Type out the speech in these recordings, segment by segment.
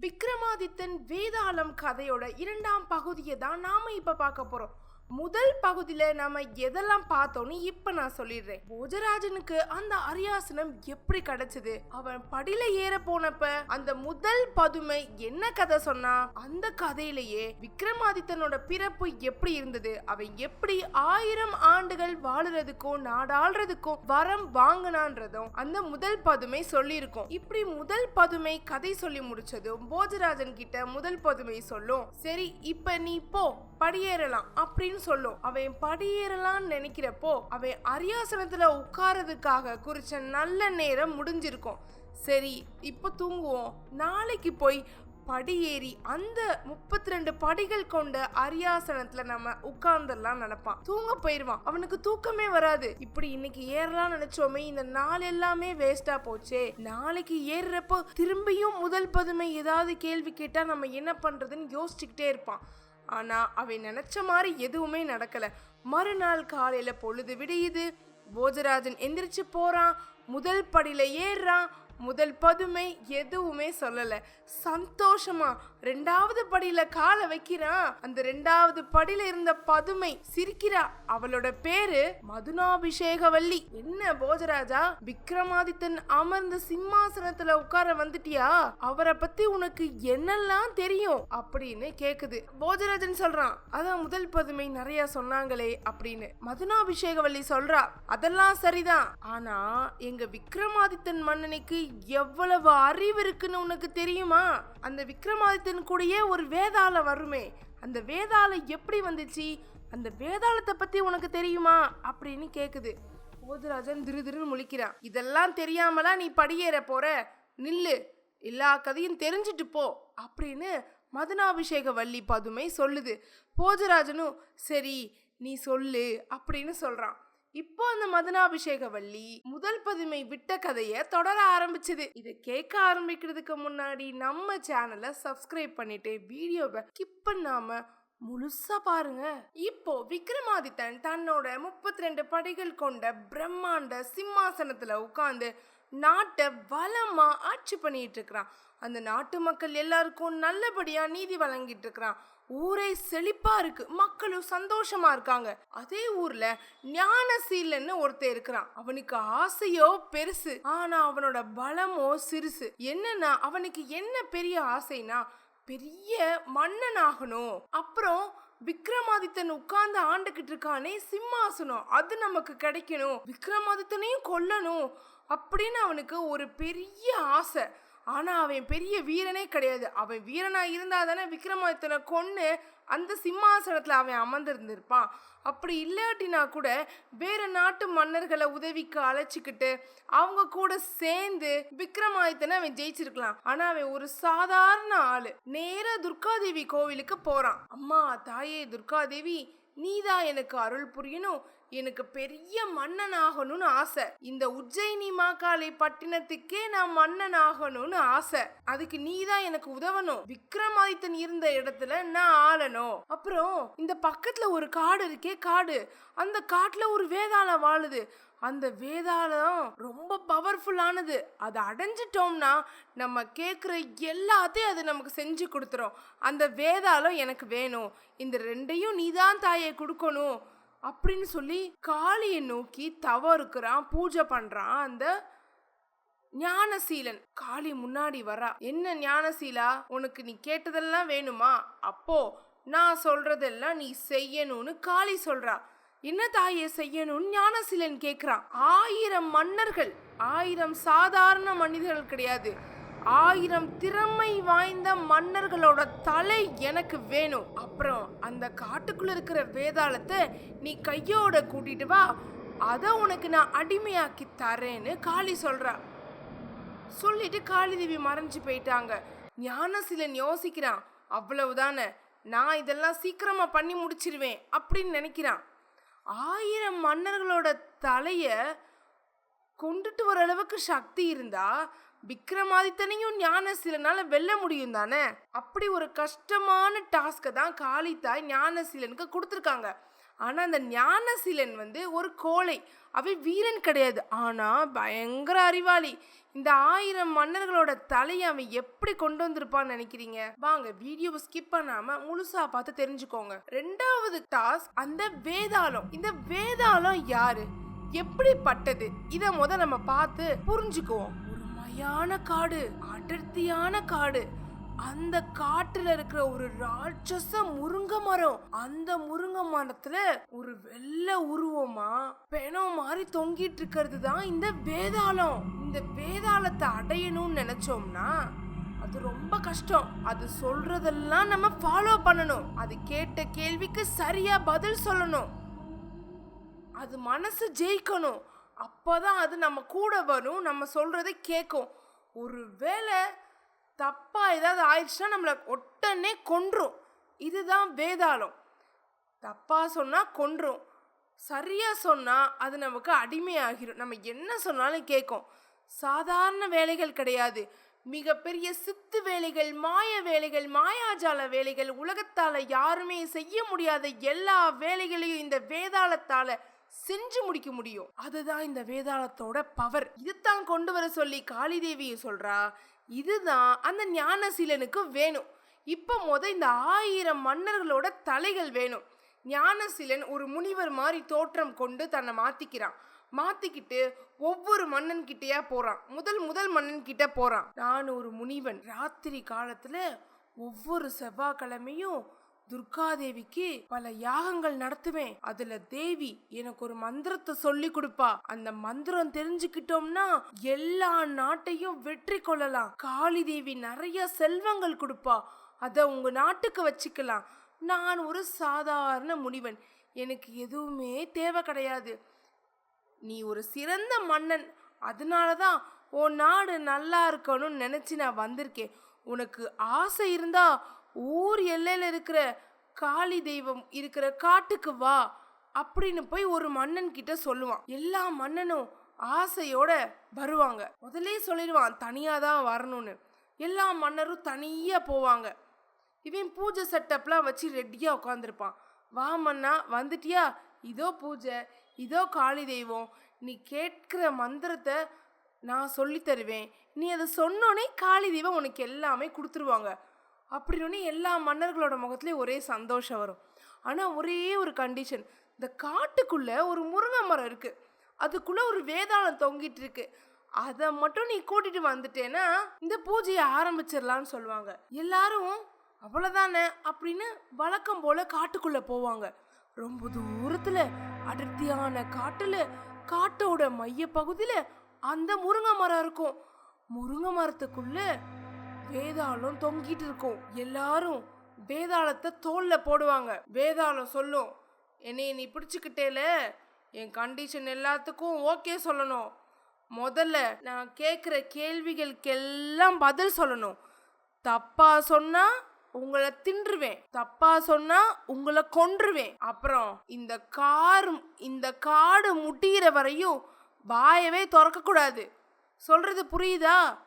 விக்ரமாதித்தன் வேதாளம் கதையோட இரண்டாம் பகுதியை தான் நாம இப்ப பார்க்க போறோம். முதல் பகுதியில் நம்ம எதெல்லாம் பார்த்தோன்னு இப்போ நான் சொல்லிடுறேன். போஜராஜனுக்கு அந்த அரியாசனம் எப்படி கிடைச்சது? அவன் படியில ஏற போனப்ப அந்த முதல் பதுமை என்ன கதை சொன்னா? அந்த கதையிலேயே விக்ரமாதித்தனோட பிறப்பு எப்படி இருந்தது? அவன் எப்படி ஆயிரம் ஆண்டுகள் வாழுறதுக்கும் நாடாளுறதுக்கும் வரம் வாங்கினான்றதும் அந்த முதல் பதுமை சொல்லியிருக்கும். இப்படி முதல் பதுமை கதை சொல்லி முடிச்சதும் போஜராஜன் கிட்ட முதல் பதுமை சொல்லும். சரி இப்ப நீ போ படியேறலாம் அப்படின்னு சொல்லும். அவன் படியேறலாம்னு நினைக்கிறப்போ அவன் அரியாசனத்துல உட்காரதுக்காக குறிச்ச நல்ல நேரம் முடிஞ்சிருக்கும். சரி இப்போ தூங்குவோம். நாளைக்கு போய் படியேறி அந்த முப்பத்தி ரெண்டு படிகள் கொண்ட அரியாசனத்துல நம்ம உட்கார்ந்துடலாம் நினைப்பான். தூங்க போயிடுவான் அவனுக்கு தூக்கமே வராது. இப்படி இன்னைக்கு ஏறலாம் நினைச்சோமே இந்த நாள் எல்லாமே வேஸ்டா போச்சே. நாளைக்கு ஏறுறப்போ திரும்பியும் முதல் பதுமை ஏதாவது கேள்வி கேட்டா நம்ம என்ன பண்றதுன்னு யோசிச்சுக்கிட்டே இருப்பான். ஆனால் அவன் நினச்ச மாதிரி எதுவுமே நடக்கல. மறுநாள் காலையில் பொழுது விடியுது. போஜராஜன் எந்திரிச்சு போகிறான் முதல் படியில் ஏறுறான். முதல் பதுமை எதுவுமே சொல்லல. சந்தோஷமா ரெண்டாவது படியில காலை வைக்கிறான் அந்த ரெண்டாவது படியில இருந்த பதுமை சிரிக்கிறா. அவளோட பேரு மதுனாபிஷேகவல்லி. என்ன போஜராஜா விக்ரமாதித்தன் அமர்ந்த சிம்மாசனத்துல உட்கார வந்துட்டியா? அவரை பத்தி உனக்கு என்னெல்லாம் தெரியும்? அப்படின்னு கேக்குது. போஜராஜன் சொல்றான் அதான் முதல் பதுமை நிறைய சொன்னாங்களே அப்படின்னு. மதுனாபிஷேகவல்லி சொல்றா அதெல்லாம் சரிதான். ஆனா எங்க விக்ரமாதித்தன் மன்னனுக்கு எவ்வளவு அறிவு இருக்குன்னு உனக்கு தெரியுமா? அந்த விக்ரமாதித்தன் கூடயே ஒரு வேதாளம் வருமே. அந்த வேதாளம் எப்படி வந்துச்சு? அந்த வேதாளத்தை பத்தி உனக்கு தெரியுமா? அப்படின்னு கேக்குது. போதராஜன் திரு திருன்னு முழிக்கிறான். இதெல்லாம் தெரியாமலா நீ படியேற போற? நில்லு. எல்லா கதையும் தெரிஞ்சுட்டு போ அப்படின்னு மதனாபிஷேக வள்ளி பதுமை சொல்லுது. போஜராஜனும் சரி நீ சொல்லு அப்படின்னு சொல்றான். இப்போ அந்த மதனாபிஷேக வள்ளி முதல் பதுமை விட்ட கதைய தொடர ஆரம்பிச்சது. இதை கேட்க ஆரம்பிக்கிறதுக்கு முன்னாடி நம்ம சேனலை சப்ஸ்கிரைப் பண்ணிட்டு வீடியோவை கிப் பண்ணாம முழுசா பாருங்க. இப்போ விக்ரமாதித்தன் தன்னோட முப்பத்தி ரெண்டு படிகள் கொண்ட பிரம்மாண்ட சிம்மாசனத்துல உட்கார்ந்து நாட்டை வளமா ஆட்சி பண்ணிட்டு இருக்கிறான். அந்த நாட்டு மக்கள் எல்லாருக்கும் நல்லபடியா நீதி வழங்கிட்டு இருக்கிறான். ஊரே செழிப்பா இருக்கு. மக்களும் சந்தோஷமா இருக்காங்க. அதே ஊர்ல ஞானசீலன்னு ஒருத்தன் இருக்கிறான். அவனுக்கு ஆசையோ பெருசு. ஆனா அவனோட பலமோ சிறுசு. என்னன்னா அவனுக்கு என்ன பெரிய ஆசைனா பெரிய மன்னன் ஆகணும். அப்புறம் விக்ரமாதித்தன் உட்கார்ந்து ஆண்டுகிட்டு இருக்கானே சிம்மாசனம். அது நமக்கு கிடைக்கணும். விக்ரமாதித்தனையும் கொல்லணும். அப்படின்னு அவனுக்கு ஒரு பெரிய ஆசை. ஆனால் அவன் பெரிய வீரனே கிடையாது. அவன் வீரனா இருந்தால் தானே விக்ரமாதித்தனை கொன்று அந்த சிம்மாசனத்தில் அவன் அமர்ந்திருந்திருப்பான். அப்படி இல்லாட்டினா கூட வேறு நாட்டு மன்னர்களை உதவிக்கு அழைச்சிக்கிட்டு அவங்க கூட சேர்ந்து விக்ரமாதித்தனை அவன் ஜெயிச்சிருக்கலாம். ஆனால் அவன் ஒரு சாதாரண ஆள். நேராக துர்காதேவி கோவிலுக்கு போகிறான் அம்மா தாயே துர்காதேவி நீதான் எனக்கு அருள் புரியணும். எனக்கு பெரிய மன்னன் ஆகணும்னு ஆசை. இந்த உஜ்ஜயினி மாகாளை பட்டினத்துக்கே நான் மன்னன் ஆகணும்னு ஆசை. அதுக்கு நீதான் எனக்கு உதவணும். விக்ரமாதித்தன் இருந்த இடத்துல நான் ஆளணும். அப்புறம் இந்த பக்கத்துல ஒரு காடு இருக்கே காடு. அந்த காட்டுல ஒரு வேதாளம் வாழுது. அந்த வேதாளம் ரொம்ப பவர்ஃபுல்லானது அதை அடைஞ்சிட்டோம்னா நம்ம கேட்குற எல்லாத்தையும் அது நமக்கு செஞ்சு கொடுத்துரும். அந்த வேதாளம் எனக்கு வேணும். இந்த ரெண்டையும் நீதான் தாயை கொடுக்கணும். அப்படின்னு சொல்லி காளியை நோக்கி தவறுக்கிறான் பூஜை பண்றான் அந்த ஞானசீலன். காளி முன்னாடி வரா என்ன ஞானசீலா உனக்கு நீ கேட்டதெல்லாம் வேணுமா? அப்போ நான் சொல்றதெல்லாம் நீ செய்யணும்னு காளி சொல்றா. என்ன தாயே செய்யணும்னு ஞானசீலன் கேட்குறான் ஆயிரம் மன்னர்கள். ஆயிரம் சாதாரண மனிதர்கள் கிடையாது. ஆயிரம் திறமை வாய்ந்த மன்னர்களோட தலை எனக்கு வேணும். அப்புறம் அந்த காட்டுக்குள்ள இருக்கிற வேதாளத்தை நீ கையோட கூட்டிட்டு வா. அதை உனக்கு நான் அடிமையாக்கி தரேன்னு காளி சொல்கிறா சொல்லிட்டு காளிதேவி மறைஞ்சு போயிட்டாங்க. ஞானசீலன் யோசிக்கிறான். அவ்வளவுதானே நான் இதெல்லாம் சீக்கிரமாக பண்ணி முடிச்சிருவேன் அப்படின்னு நினைக்கிறான். ஆயிரம் மன்னர்களோட தலையை கொண்டுட்டு வர அளவுக்கு சக்தி இருந்தா விக்ரமாதித்தனையும் ஞானசீலனால் வெல்ல முடியும் தானே? அப்படி ஒரு கஷ்டமான டாஸ்கை தான் காளித்தாய் ஞானசீலனுக்கு கொடுத்துருக்காங்க. ஆனால் அந்த ஞானசீலன் வந்து ஒரு கோழை. அவை வீரன் கிடையாது. ஆனால் பயங்கர அறிவாளி. இந்த ஆயிரம் மன்னர்களோட தலையை அவன் எப்படி கொண்டு வந்திருப்பான்னு நினைக்கிறீங்க? வாங்க வீடியோவை ஸ்கிப் பண்ணாம முழுசா பார்த்து தெரிஞ்சுக்கோங்க. ரெண்டாவது டாஸ்க் அந்த வேதாளம். இந்த வேதாளம் யாரு? எப்படிப்பட்டது? இதை முத நம்ம பார்த்து புரிஞ்சுக்குவோம். ஒரு காடு அடர்த்தியான காடு. அந்த காட்டுல இருக்கிற ஒரு ராட்சச முருங்க மரம். அந்த முருங்க மரத்துல ஒரு வெள்ளை உருவமா பெணம் மாதிரி தொங்கிட்டு இருக்கிறது தான் இந்த வேதாளம். இந்த வேதாளத்தை அடையணும்னு நினைச்சோம்னா அது ரொம்ப கஷ்டம். அது சொல்றதெல்லாம் நம்ம ஃபாலோ பண்ணணும். அது கேட்ட கேள்விக்கு சரியா பதில் சொல்லணும். அது மனசு ஜெயிக்கணும். அப்போ தான் அது நம்ம கூட வரும் நம்ம சொல்கிறத கேட்கும் ஒரு வேளை தப்பாக ஏதாவது ஆயிடுச்சுன்னா நம்மளை ஒட்டனே கொன்றும். இதுதான் வேதாளம். தப்பாக சொன்னால் கொன்றும். சரியாக சொன்னால் அது நமக்கு அடிமையாகிடும் நம்ம என்ன சொன்னாலும் கேட்கும் சாதாரண வேலைகள் கிடையாது. மிகப்பெரிய சித்து வேலைகள் மாய வேலைகள் மாயாஜால வேலைகள் உலகத்தால் யாருமே செய்ய முடியாத எல்லா வேலைகளையும் இந்த வேதாளத்தால் செஞ்சு முடிக்க முடியும். அதுதான் இந்த வேதாளத்தோட பவர் இதுதான் கொண்டு வர சொல்லி காளி தேவியை சொல்றா இதுதான் அந்த ஞானசீலனுக்கு வேணும். இப்ப முத இந்த ஆயிரம் மன்னர்களோட தலைகள் வேணும். ஞானசீலன் ஒரு முனிவர் மாதிரி தோற்றம் கொண்டு தன்னை மாத்திக்கிறான். மாத்திக்கிட்டு ஒவ்வொரு மன்னன் கிட்டயா போறான். முதல் முதல் மன்னன் கிட்ட போறான். நான் ஒரு முனிவன். ராத்திரி காலத்துல ஒவ்வொரு செவ்வாய்க்கிழமையும் துர்காதேவிக்கு பல யாகங்கள் நடத்துவேன். அதுல தேவி எனக்கு ஒரு மந்திரத்தை சொல்லி கொடுப்பா. அந்த மந்திரம் தெரிஞ்சுக்கிட்டோம்னா எல்லா நாட்டையும் வெற்றி கொள்ளலாம். காளி தேவி நிறைய செல்வங்கள் கொடுப்பா. அத உங்க நாட்டுக்கு வச்சுக்கலாம். நான் ஒரு சாதாரண முனிவன். எனக்கு எதுவுமே தேவை கிடையாது. நீ ஒரு சிறந்த மன்னன். அதனால தான் உன் நாடு நல்லா இருக்கணும்னு நினச்சி நான் வந்திருக்கேன். உனக்கு ஆசை இருந்தால் ஊர் எல்லையில் இருக்கிற காளி தெய்வம் இருக்கிற காட்டுக்கு வா அப்படின்னு போய் ஒரு மன்னன் கிட்ட சொல்லுவான். எல்லா மன்னனும் ஆசையோட வருவாங்க. முதல்ல சொல்லிடுவான் தனியாக தான் வரணும்னு. எல்லா மன்னரும் தனியாக போவாங்க. இவன் பூஜை செட்டப்லாம் வச்சு ரெடியாக உட்காந்துருப்பான் வா மன்னா வந்துட்டியா? இதோ பூஜை இதோ காளி தெய்வம். நீ கேட்கிற மந்திரத்தை நான் சொல்லி தருவேன். நீ அதை சொன்னோன்னே காளி தெய்வம் உனக்கு எல்லாமே கொடுத்துருவாங்க. அப்படின்னே எல்லா மன்னர்களோட முகத்துலேயும் ஒரே சந்தோஷம் வரும். ஆனால் ஒரே ஒரு கண்டிஷன் இந்த காட்டுக்குள்ளே ஒரு முருங்கை மரம் இருக்குது அதுக்குள்ளே ஒரு வேதாளம் தொங்கிட்டு இருக்கு. அதை மட்டும் நீ கூட்டிட்டு வந்துட்டேன்னா இந்த பூஜையை ஆரம்பிச்சிடலான்னு சொல்லுவாங்க. எல்லாரும் அவ்வளோதானே அப்படின்னு வழக்கம் போல காட்டுக்குள்ளே போவாங்க. ரொம்ப தூரத்தில் அடர்த்தியான காட்டில் காட்டோட மைய பகுதியில் அந்த முருங்கை மரம் இருக்கும். முருங்கை மரத்துக்குள்ளே வேதாளம் தொங்கிட்டு இருக்கும். எல்லாரும் வேதாளத்தை தோல்ல போடுவாங்க. வேதாளம் சொல்லும் என்னை நீ பிடிச்சிக்கிட்டேல? என் கண்டிஷன் எல்லாத்துக்கும் ஓகே சொல்லணும். முதல்ல நான் கேட்குற கேள்விகளுக்கெல்லாம் பதில் சொல்லணும். தப்பா சொன்னா உங்களை தின்றுவேன். தப்பா சொன்னா உங்களை கொன்றுவேன். அப்புறம் இந்த கார் இந்த காடு முட்டிகிற வரையும் வாயவே திறக்கக்கூடாது. சொல்றது புரியுதா?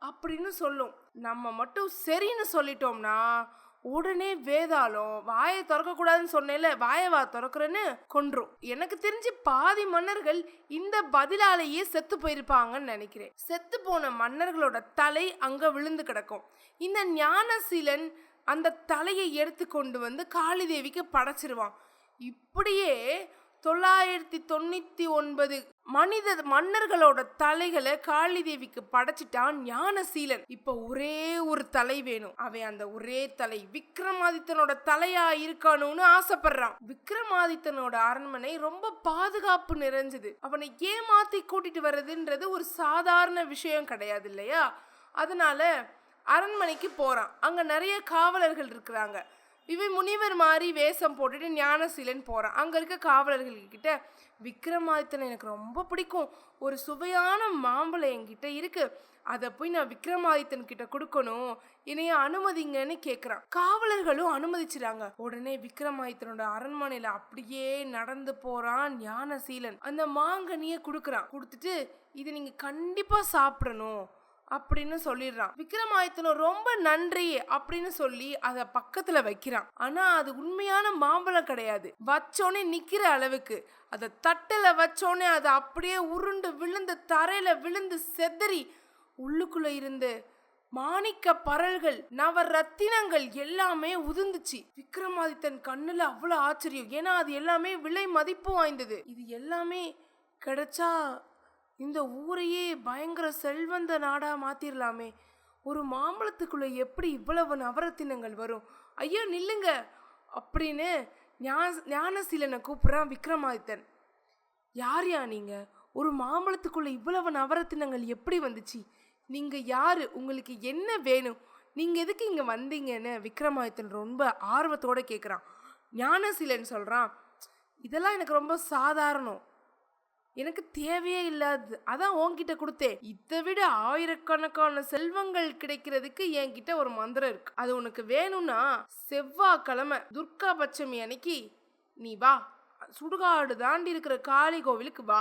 அப்படின்னு சொல்லும். நம்ம மட்டும் சரின்னு சொல்லிட்டோம்னா உடனே வேதாளம் வாயை திறக்கக்கூடாதுன்னு சொன்னேல வாயை வா திறக்கிறேன்னு கொன்றும். எனக்கு தெரிஞ்சு பாதி மன்னர்கள் இந்த பதிலாலேயே செத்து போயிருப்பாங்கன்னு நினைக்கிறேன். செத்து போன மன்னர்களோட தலை அங்கே விழுந்து கிடக்கும். இந்த ஞானசீலன் அந்த தலையை எடுத்து கொண்டு வந்து காளி தேவிக்கு படைச்சிருவான். இப்படியே தொள்ளாயிரத்தி தொண்ணூற்றி ஒன்பது மனித மன்னர்களோட தலைகளை காளி தேவிக்கு படைச்சிட்டான் ஞானசீலன். இப்ப ஒரே ஒரு தலை வேணும். அவன் அந்த ஒரே தலை விக்ரமாதித்தனோட தலையா இருக்கணும்னு ஆசைப்படுறான். விக்ரமாதித்தனோட அரண்மனை ரொம்ப பாதுகாப்பு நிறைஞ்சது. அவனை ஏமாத்தி கூட்டிட்டு வர்றதுன்றது ஒரு சாதாரண விஷயம் கிடையாது இல்லையா? அதனால அரண்மனைக்கு போறான். அங்க நிறைய காவலர்கள் இருக்கிறாங்க. இவன் முனிவர் மாதிரி வேஷம் போட்டுட்டு ஞானசீலன் போகிறான் அங்கே இருக்க காவலர்கள்கிட்ட விக்ரமாதித்தனை எனக்கு ரொம்ப பிடிக்கும். ஒரு சுவையான மாம்பழம் என்கிட்ட இருக்குது அதை போய் நான் விக்ரமாதித்தன் கிட்ட கொடுக்கணும். என்னைய அனுமதிங்கன்னு கேட்குறான் காவலர்களும் அனுமதிச்சிடாங்க உடனே விக்ரமாதித்தனோட அரண்மனையில் அப்படியே நடந்து போகிறான் ஞானசீலன். அந்த மாங்கனியை கொடுக்குறான். கொடுத்துட்டு இது நீங்கள் கண்டிப்பாக சாப்பிடணும். அப்படின்னு சொல்லிடுறான். விக்ரமாதித்தனும் ரொம்ப நன்றி அப்படின்னு சொல்லி அதை பக்கத்துல வைக்கிறான். ஆனா அது உண்மையான மாம்பழம் கிடையாது. வச்சோனே நிக்கிற அளவுக்கு. அதை தட்டில் வச்சோனே அது அப்படியே உருண்டு விழுந்து தரையில விழுந்து செதறி உள்ளுக்குள்ள இருந்து மாணிக்க பரல்கள் நவ ரத்தினங்கள் எல்லாமே உதிர்ந்துச்சு. விக்ரமாதித்தன் கண்ணுல அவ்வளவு ஆச்சரியம். ஏன்னா அது எல்லாமே விலை மதிப்பு வாய்ந்தது. இது எல்லாமே கிடைச்சா இந்த ஊரையே பயங்கர செல்வந்த நாடாக மாத்திரலாமே. ஒரு மாம்பழத்துக்குள்ளே எப்படி இவ்வளவு நவரத்தினங்கள் வரும்? ஐயோ நில்லுங்க. அப்படின்னு ஞா- ஞானசீலனை கூப்பிட்றான் விக்ரமாதித்தன். யார் யா நீங்கள் ஒரு மாம்பழத்துக்குள்ளே இவ்வளவு நவரத்தினங்கள் எப்படி வந்துச்சு? நீங்கள் யார்? உங்களுக்கு என்ன வேணும்? நீங்கள் எதுக்கு இங்கே வந்தீங்கன்னு விக்ரமாதித்தன் ரொம்ப ஆர்வத்தோட கேட்குறான் ஞானசீலன் சொல்கிறான் இதெல்லாம் எனக்கு ரொம்ப சாதாரணம். எனக்கு தேவையே இல்லாது அதான் உன்கிட்ட கொடுத்தேன். இதை விட ஆயிரக்கணக்கான செல்வங்கள் கிடைக்கிறதுக்கு என்கிட்ட ஒரு மந்திரம் இருக்கு. அது உனக்கு வேணும்னா செவ்வாய்க்கிழமை துர்கா பட்சமி அன்னைக்கு நீ வா. சுடுகாடு தாண்டி இருக்கிற காளி கோவிலுக்கு வா.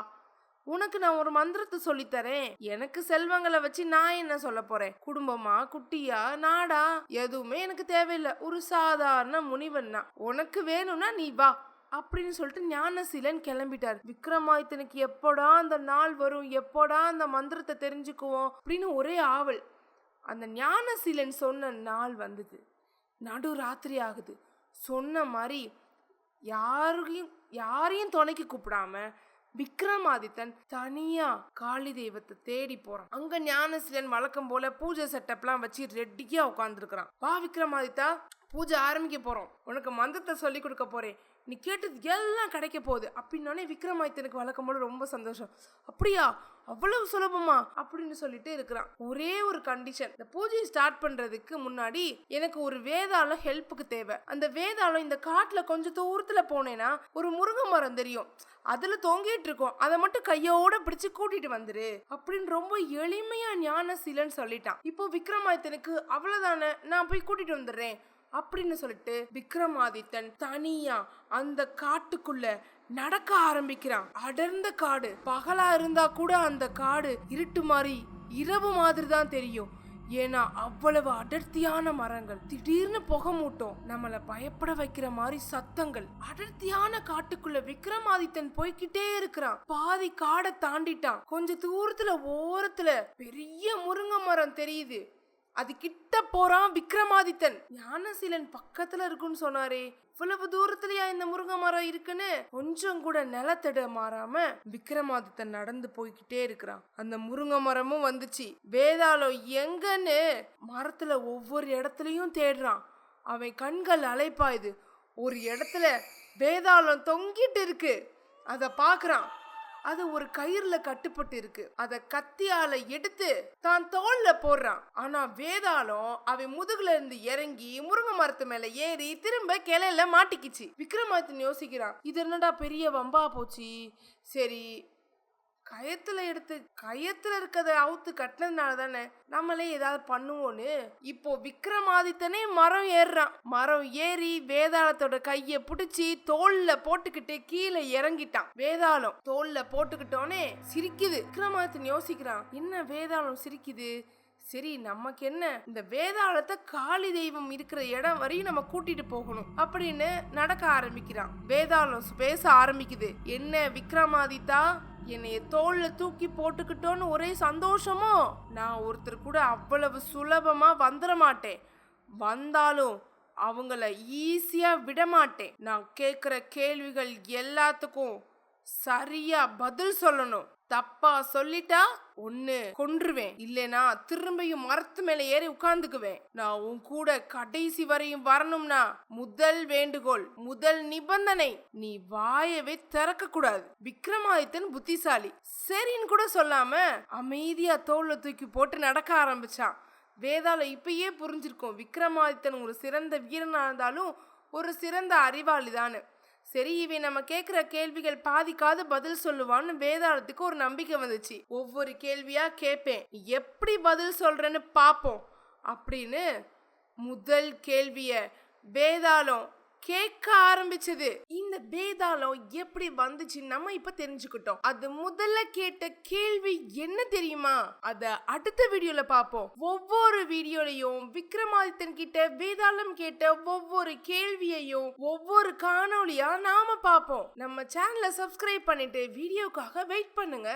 உனக்கு நான் ஒரு மந்திரத்தை சொல்லித்தரேன் எனக்கு செல்வங்களை வச்சு நான் என்ன சொல்ல போறேன்? குடும்பமா குட்டியா நாடா? எதுவுமே எனக்கு தேவையில்லை. ஒரு சாதாரண முனிவன் தான் உனக்கு வேணும்னா நீ வா. அப்படின்னு சொல்லிட்டு ஞானசீலன் கிளம்பிட்டார். விக்ரமாதித்தனுக்கு எப்போடா அந்த நாள் வரும்? எப்போடா அந்த மந்திரத்தை தெரிஞ்சுக்குவோம்? அப்படின்னு ஒரே ஆவல். அந்த ஞானசீலன் சொன்ன நாள் வந்தது. நடு ராத்திரி ஆகுது. சொன்ன மாதிரி யாரையும் யாரையும் துணைக்கு கூப்பிடாம விக்ரமாதித்தன் தனியா காளி தெய்வத்தை தேடி போறான். அங்க ஞானசீலன் வழக்கம் போல பூஜை செட்டப்லாம் வச்சு ரெட்டியா உட்காந்துருக்கிறான் வா விக்ரமாதித்தா பூஜை ஆரம்பிக்க போறோம். உனக்கு மந்திரத்தை சொல்லி கொடுக்க போறேன். நீ கேட்டது எல்லாம் கிடைக்க போகுது. அப்படின்னோடனே விக்ரமாதித்தனுக்கு வழக்கம் போல ரொம்ப சந்தோஷம். அப்படியா? அவ்வளவு சுலபமா? அப்படின்னு சொல்லிட்டு இருக்கிறான். ஒரே ஒரு கண்டிஷன் இந்த பூஜையை ஸ்டார்ட் பண்றதுக்கு முன்னாடி எனக்கு ஒரு வேதாளம் ஹெல்ப்புக்கு தேவை. அந்த வேதாளம் இந்த காட்டுல கொஞ்சம் தூரத்துல போனேன்னா ஒரு முருங்கை மரம் தெரியும். அதுல தொங்கிட்டு இருக்கோம். அதை மட்டும் கையோட பிடிச்சு கூட்டிட்டு வந்துரு அப்படின்னு ரொம்ப எளிமையா ஞானசீலன் சொல்லிட்டான். இப்போ விக்ரமாதித்தனுக்கு அவ்வளவுதானே? நான் போய் கூட்டிட்டு வந்துடுறேன். அப்படின்னு சொல்லிட்டு விக்ரமாதித்தன் தனியா அந்த காட்டுக்குள்ள நடக்க ஆரம்பிக்கிறான். அடர்ந்த காடு. பகலா இருந்தா கூட அந்த காடு இருட்டு மாதிரி இரவு மாதிரி தான் தெரியும். ஏன்னா அவ்வளவு அடர்த்தியான மரங்கள். திடீர்னு புகை மூட்டம். நம்மள பயப்பட வைக்கிற மாதிரி சத்தங்கள். அடர்த்தியான காட்டுக்குள்ள விக்ரமாதித்தன் போய்கிட்டே இருக்கிறான். பாதி காடை தாண்டிட்டான். கொஞ்ச தூரத்துல ஓரத்துல பெரிய முருங்கை மரம் தெரியுது. அது கிட்ட போறான் விக்ரமாதித்தன். ஞானசீலன் பக்கத்துல இருக்குன்னு சொன்னாரே. இவ்வளவு தூரத்துலயா இந்த முருங்கை மரம் இருக்குன்னு? கொஞ்சம் கூட நிலத்தட மாறாம விக்ரமாதித்தன் நடந்து போய்கிட்டே இருக்கிறான். அந்த முருங்கை மரமும் வந்துச்சு. வேதாளம் எங்கன்னு மரத்துல ஒவ்வொரு இடத்துலயும் தேடுறான். அவன் கண்கள் அலைப்பாயுது. ஒரு இடத்துல வேதாளம் தொங்கிட்டு இருக்கு. அதை பார்க்குறான் அது ஒரு கயிறுல கட்டுப்பட்டு இருக்கு. அத கத்தியால எடுத்து தான் தோல்ல போடுறான். ஆனா வேதாளம் அவன் முதுகுல இருந்து இறங்கி முருங்கை மரத்து மேல ஏறி திரும்ப கிளையில மாட்டிக்கிச்சு. விக்ரமாதித்தன் யோசிக்கிறான் இது என்னடா பெரிய வம்பா போச்சு? சரி கயத்துல எடுத்து கயத்துல இருக்கிறத அவுத்து கட்டினதுனால தானே நம்மளே ஏதாவது பண்ணுவோன்னு? இப்போ விக்ரமாதித்தனே மரம் ஏறுறான். மரம் ஏறி வேதாளத்தோட கைய பிடிச்சி தோல்ல போட்டுக்கிட்டு கீழே இறங்கிட்டான். வேதாளம் தோல்ல போட்டுக்கிட்டோனே சிரிக்குது. விக்ரமாதித்தன் யோசிக்கிறான் என்ன வேதாளம் சிரிக்குது? சரி நமக்கு என்ன இந்த வேதாளத்தை காளி தெய்வம் இருக்கிற இடம் வரையும் நம்ம கூட்டிட்டு போகணும் அப்படின்னு நடக்க ஆரம்பிக்கிறான். வேதாளம் பேச ஆரம்பிக்குது. என்ன விக்ரமாதித்தா என்னைய தோல்ல தூக்கி போட்டுக்கிட்டோன்னு ஒரே சந்தோஷமோ? நான் ஒருத்தர் கூட அவ்வளவு சுலபமா வந்துட மாட்டேன். வந்தாலும் அவங்கள ஈஸியா விட மாட்டேன். நான் கேட்குற கேள்விகள் எல்லாத்துக்கும் சரியா பதில் சொல்லணும். தப்பா சொல்லிட்டா ஒண்ணு கொன்றுவேன். இல்லனா திரும்பியும் மரத்து மேல ஏறி உட்கார்ந்துக்குவேன். நான் உன் கூட கடைசி வரையும் வரணும்னா முதல் வேண்டுகோள் முதல் நிபந்தனை நீ வாயவே திறக்க கூடாது. விக்ரமாதித்தன் புத்திசாலி. சரின்னு கூட சொல்லாம அமைதியா தோல்ல தூக்கி போட்டு நடக்க ஆரம்பிச்சான். வேதாளம் இப்பயே புரிஞ்சிருக்கும். விக்ரமாதித்தன் ஒரு சிறந்த வீரனா இருந்தாலும் ஒரு சிறந்த அறிவாளி சரி இவன் நம்ம கேட்குற கேள்விகள் பாதிக்காது பதில் சொல்லுவான்னு வேதாளத்துக்கு ஒரு நம்பிக்கை வந்துச்சு. ஒவ்வொரு கேள்வியா கேட்பேன் எப்படி பதில் சொல்றேன்னு பார்ப்போம் அப்படின்னு முதல் கேள்விய வேதாளம் கேட்க ஆரம்பிச்சது. இந்த வேதாளம் எப்படி வந்துச்சு நம்ம இப்ப தெரிஞ்சுக்கிட்டோம். அது முதல்ல கேட்ட கேள்வி என்ன தெரியுமா? அத அடுத்த வீடியோல பாப்போம். ஒவ்வொரு வீடியோலையும் விக்ரமாதித்தன் கிட்ட வேதாளம் கேட்ட ஒவ்வொரு கேள்வியையும் ஒவ்வொரு காணொளியா நாம பாப்போம். நம்ம சேனலை சப்ஸ்கிரைப் பண்ணிட்டு வீடியோக்காக வெயிட் பண்ணுங்க.